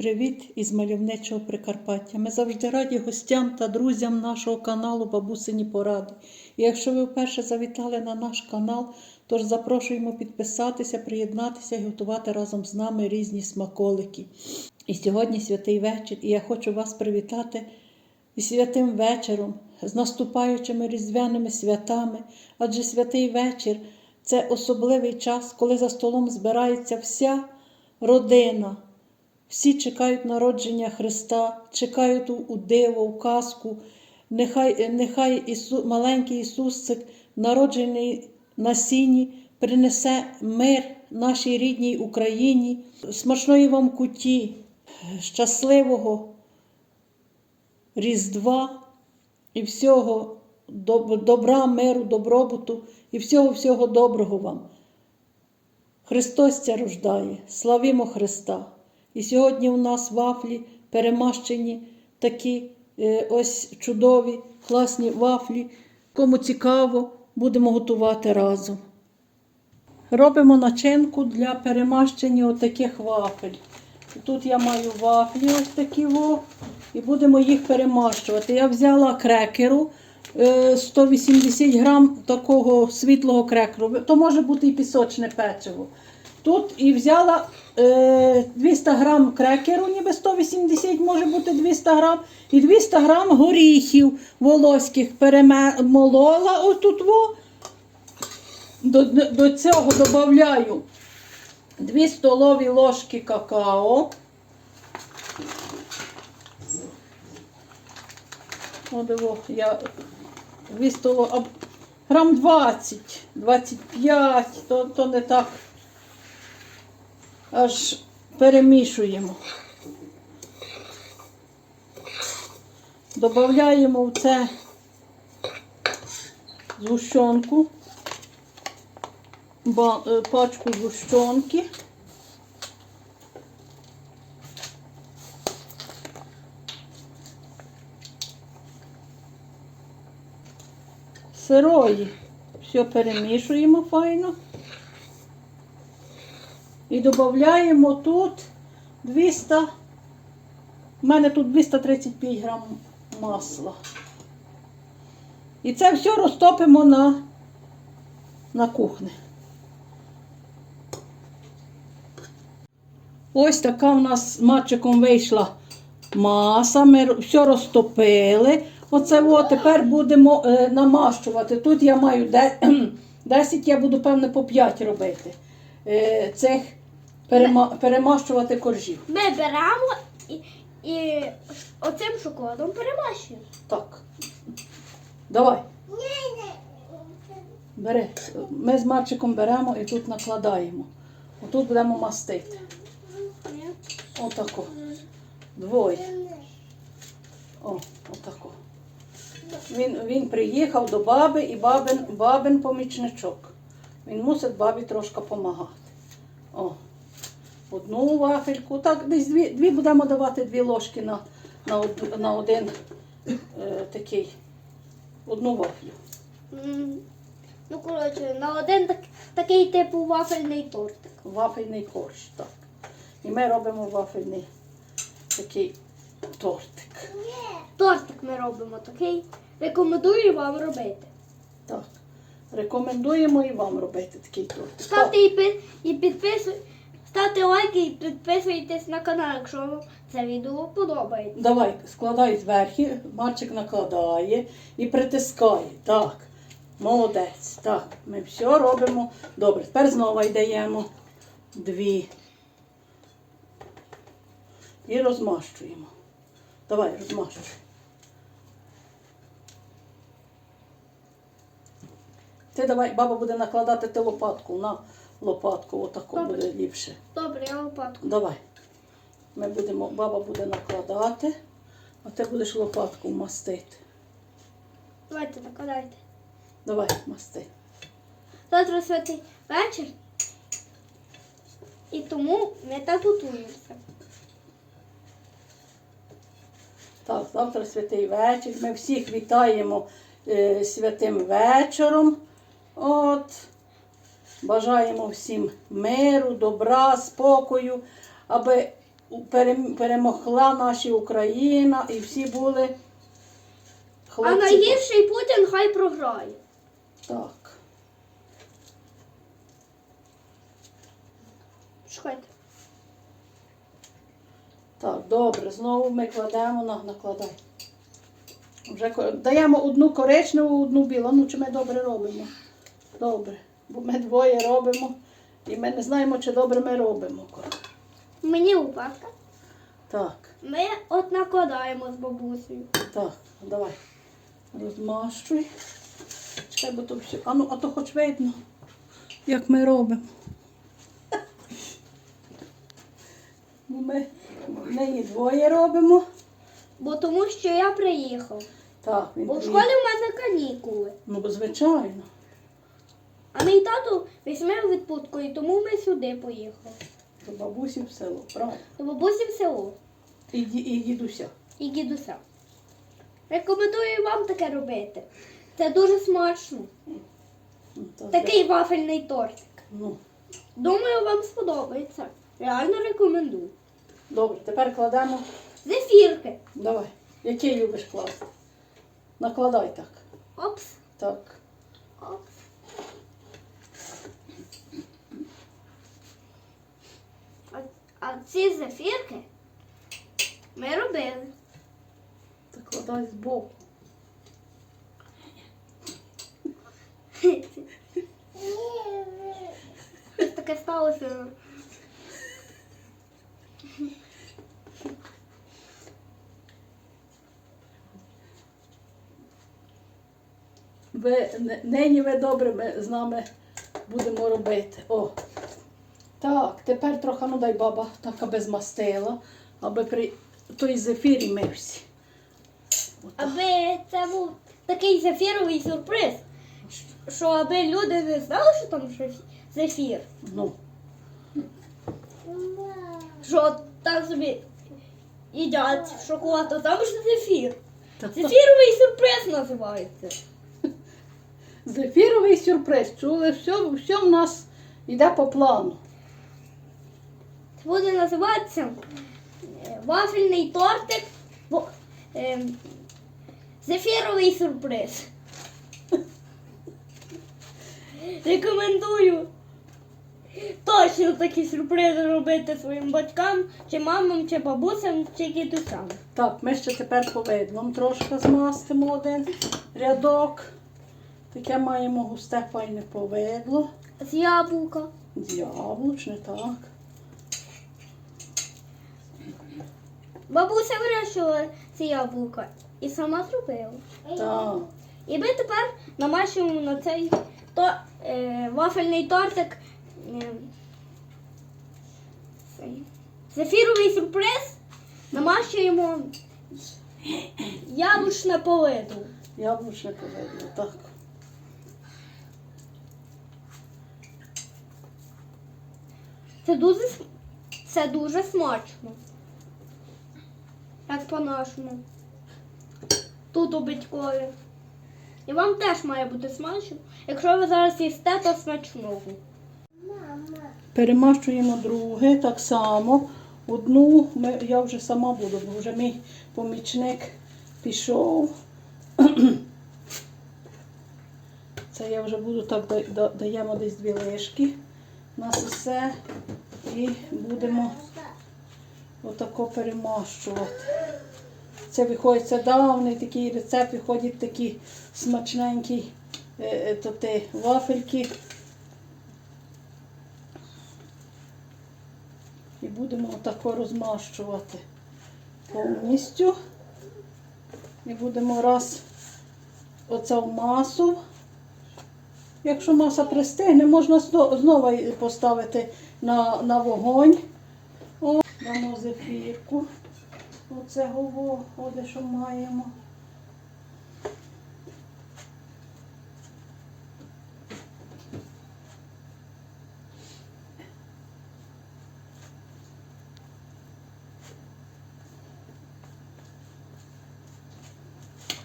Привіт із мальовничого Прикарпаття. Ми завжди раді гостям та друзям нашого каналу Бабусині Поради. І якщо ви вперше завітали на наш канал, тож запрошуємо підписатися, приєднатися і готувати разом з нами різні смаколики. І сьогодні святий вечір, і я хочу вас привітати із святим вечором, з наступаючими різдвяними святами, адже святий вечір це особливий час, коли за столом збирається вся родина. Всі чекають народження Христа, чекають у, диво, у казку. Нехай, нехай Ісу, маленький Ісусик, народжений на сіні, принесе мир нашій рідній Україні, смачної вам куті, щасливого Різдва і всього добра, миру, добробуту і всього-всього доброго вам. Христос ця рождає, славімо Христа. І сьогодні у нас вафлі перемащені такі е, ось чудові, класні вафлі. Кому цікаво, будемо готувати разом. Робимо начинку для перемащення отаких вафель. Тут я маю вафлі ось такі во, і будемо їх перемащувати. Я взяла крекеру е, 180 грам такого світлого крекеру. То може бути і пісочне печиво. Тут і взяла е, 200 грам крекеру, ніби 180, може бути 200 грам, і 200 грам горіхів волоських перемолола отут во. До, до цього додаю 2 столові ложки какао. О, я 2 столові, грам 20, 25, то, то не так. Аж перемішуємо. Додаємо в це згущенку, е, пачку згущенки. Сирої. Все перемішуємо файно. І додаємо тут 200, у мене тут 235 грам масла. І це все розтопимо на, на кухні. Ось така в нас з мачиком вийшла маса. Ми все розтопили. Оце от тепер будемо е, намащувати. Тут я маю 10, я буду, певне, по 5 робити. Е, цих перема, перемащувати коржів. Ми беремо і, і оцим шоколадом перемащуємо. Так. Давай. Бери. Ми з Марчиком беремо і тут накладаємо. Отут будемо мастити. Отако. Двоє. О, отако. Він, він приїхав до баби і бабин, бабин помічничок. Він мусить бабі трошки допомагати. Одну вафельку. Так, десь дві, дві будемо давати дві ложки на, на, од- на один е, такий, одну вафлю. Ну, коротше, на один так, такий типу вафельний тортик. Вафельний корж, так. І ми робимо вафельний такий тортик. Тортик ми робимо такий. Рекомендую вам робити. Так. Рекомендуємо і вам робити такий тортик. Ставте і, пи- і підписуй, ставте лайки і підписуйтесь на канал, якщо вам це відео подобається. Давай, складай зверху, Марчик накладає і притискає. Так. Молодець. Так, ми все робимо. Добре, тепер знову йдемо дві. І розмащуємо. Давай, розмащуй. Ти давай, баба буде накладати ти лопатку на лопатку, отако Добре. буде ліпше. Добре, я лопатку. Давай. Ми будемо, баба буде накладати, а ти будеш лопатку мастити. Давайте накладайте. Давай, масти. Завтра святий вечір. І тому ми так готуємося. Так, завтра святий вечір. Ми всіх вітаємо е, святим вечором. От. Бажаємо всім миру, добра, спокою, аби перемогла наша Україна і всі були А найгірший Путін хай програє. Так. Чекайте. Так, добре, знову ми кладемо на накладай. Вже даємо одну коричневу, одну білу. Ну, чи ми добре робимо? Добре. Бо ми двоє робимо. І ми не знаємо, чи добре ми робимо. Мені упадка. Так, Ми от накладаємо з бабусею. так, давай. Розмащуй. Чекай, бо то все. А ну, а то хоч видно, як ми робимо. Бо Ми нині двоє робимо. Бо тому що я приїхав. Так, він Бо в школі в мене канікули. Ну, бо звичайно. А мій тато візьме у відпустку, і тому ми сюди поїхали. До бабусі в село, правда? До бабусі в село І, ді- і дідуся. і дідуся. Рекомендую вам таке робити. Це дуже смачно. Ну, так, Такий вафельний тортик. Ну, Думаю, вам сподобається. Реально рекомендую. добре, тепер кладемо. Зефірки. Давай. Який любиш класти? Накладай так. Опс, Так. опс. А, ці зефірки ми робили. Так кладай збоку. Щось таке сталося. Ви нині ви добре ми з нами будемо робити. О. Так, тепер трохи, ну дай баба, так аби змастила, аби при той зефірі мився. Аби це був такий зефіровий сюрприз, що аби люди не знали, що там зефір. Ну, Що так собі їдять шоколад, а там ж зефір. Зефіровий сюрприз називається. Зефіровий сюрприз. Чули, все, все в нас йде по плану. Це буде називатися е, вафельний тортик. во- ем, Зефіровий сюрприз. Рекомендую точно такі сюрпризи робити своїм батькам, чи мамам, чи бабусям, чи дідусям. Так, ми ще тепер повидлом трошки змастимо один рядок. Таке маємо густе файне повидло. З яблука. З яблучне, так. Бабуся вирощувала ці яблука і сама зробила. Так. І ми тепер намащуємо на цей то, е, вафельний тортик. Е, цей, зефіровий сюрприз. Намащуємо яблучне повидло. Яблучне повидло, так. Це дуже, це дуже смачно. Як по-нашому. Тут у батькові. І вам теж має бути смачно. Якщо ви зараз їсте, то смачного. Перемащуємо друге так само. Одну ми, я вже сама буду, бо вже мій помічник пішов. Це я вже буду так да- да- даємо десь дві лишки. У нас все. І будемо отако перемащувати. Це виходить, це давний такий рецепт, виходить такі смачненькі е, е, то те, вафельки. І будемо отако розмащувати повністю. І будемо раз оцю масу. Якщо маса пристигне, можна знову поставити на, на вогонь. О, дамо зефірку. Оце гово, оде, що маємо.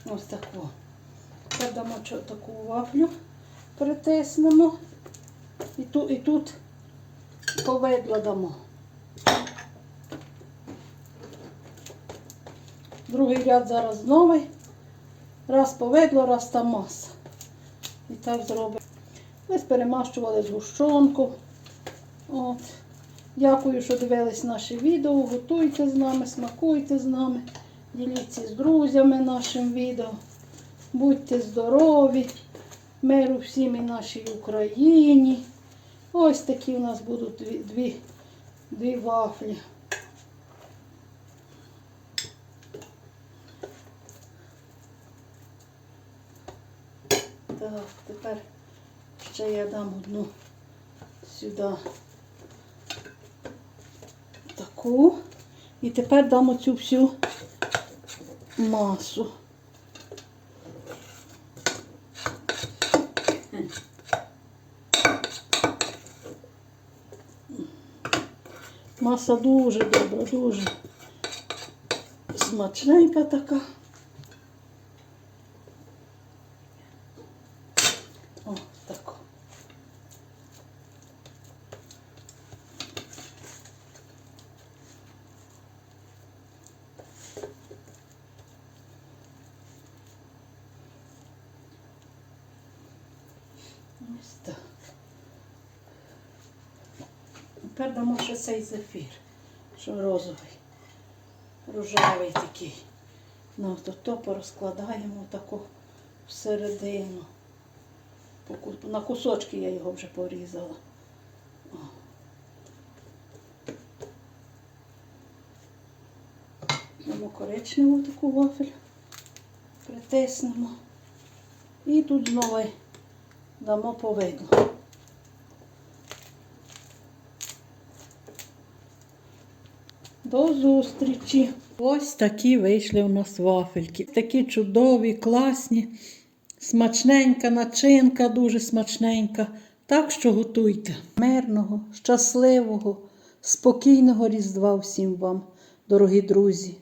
Ось таку. Тепер дамо чо- таку вафлю, притиснемо. І тут, і тут повидло дамо. Другий ряд зараз новий. Раз повидло, раз там маса. І так зробимо. Ось перемащували згущенку. От. Дякую, що дивились наші відео. Готуйте з нами, смакуйте з нами. Діліться з друзями нашим відео. Будьте здорові. Миру всім і нашій Україні. Ось такі у нас будуть дві, дві, дві вафлі. Так, тепер ще я дам одну сюди таку. І тепер дам оцю всю масу. Маса дуже добра, дуже смачненька така. О, так. Ось так. Тепер дамо ще цей зефір, що розовий, рожевий такий. Ну, то, то порозкладаємо таку всередину. На кусочки я його вже порізала. Дамо коричневу таку вафель, притиснемо. І тут знову дамо повидло. До зустрічі! Ось такі вийшли у нас вафельки. Такі чудові, класні, смачненька начинка, дуже смачненька. Так що готуйте. Мирного, щасливого, спокійного Різдва всім вам, дорогі друзі.